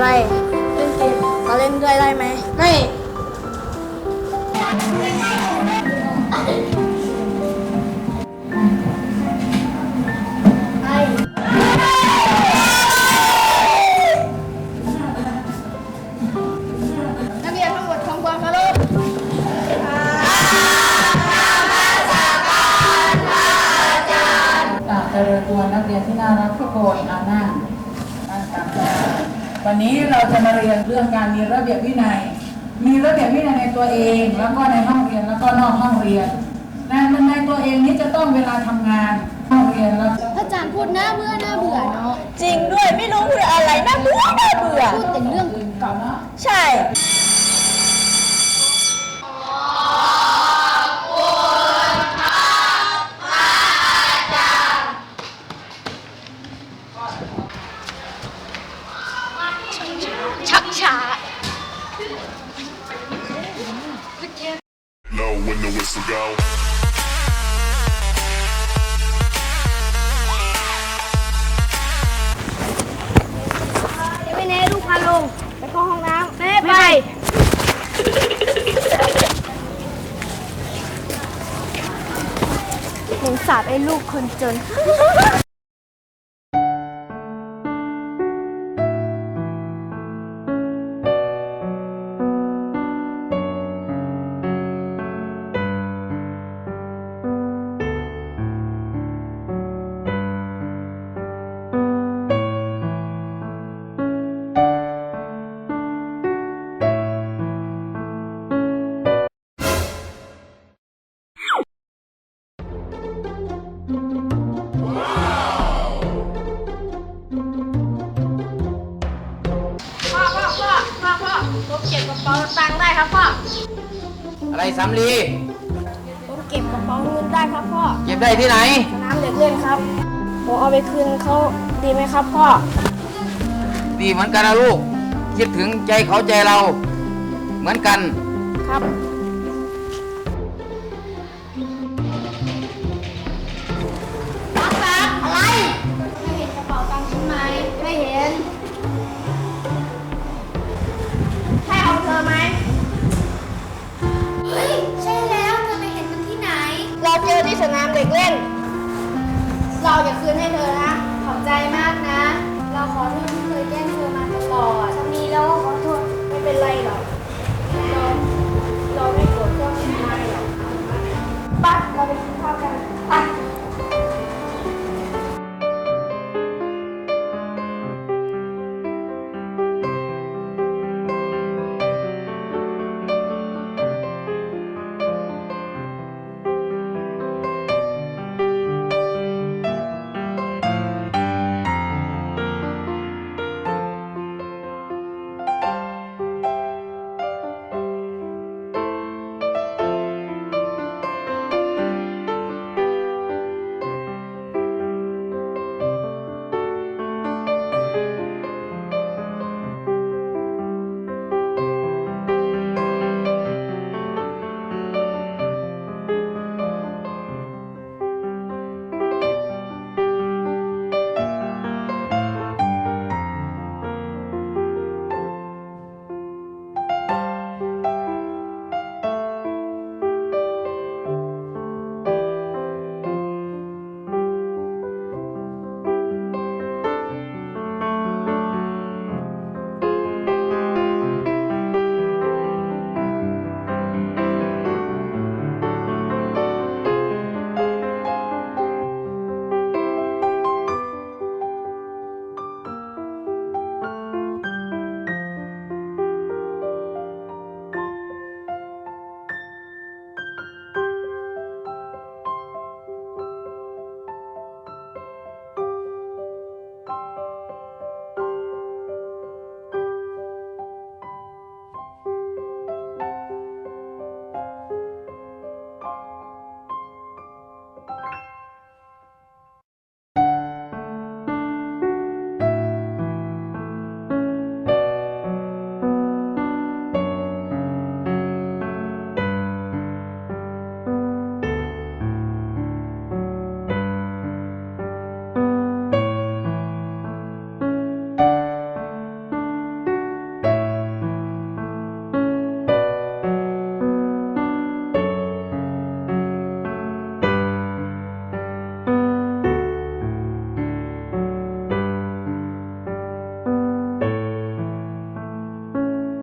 อะไร เล่นเกมมาเล่นด้วยได้ไหมไม่นักเรียนทั้งหมดทำความเคารพกราบเจริญตัวนักเรียนที่น่ารักทุกคนอานั่งนั่งตามสบาย วันนี้เราจะมาเรียนเรื่องการมีระเบียบวินัย มีระเบียบวินัยในตัวเองแล้วก็ในห้องเรียนแล้วก็นอกห้องเรียนในในตัวเองนี้จะต้องเวลาทำงานห้องเรียนแล้วอาจารย์พูดน่าเบื่อน่าเบื่อเนาะจริงด้วยไม่รู้คืออะไรน่าเบื่อน่าเบื่อพูดแต่เรื่องเก่าใช่ Know when the whistle go. ไม่แน่ลูกพาลง ไปเข้าห้องน้ำแม่ไปหนูสาบไอ้ลูกคนจน ค์ได้ครับพ่อ อะไรสำลีผมเก็บกระเป๋าเงินได้ครับพ่อเก็บได้ที่ไหน สนามเด็กเล่นครับ ผมเอาไปคืนเขาดีไหมครับพ่อ ดีเหมือนกันนะลูก คิดถึงใจเขาใจเรา เหมือนกัน ครับ ด็กเล่น เราจะคืนให้เธอนะ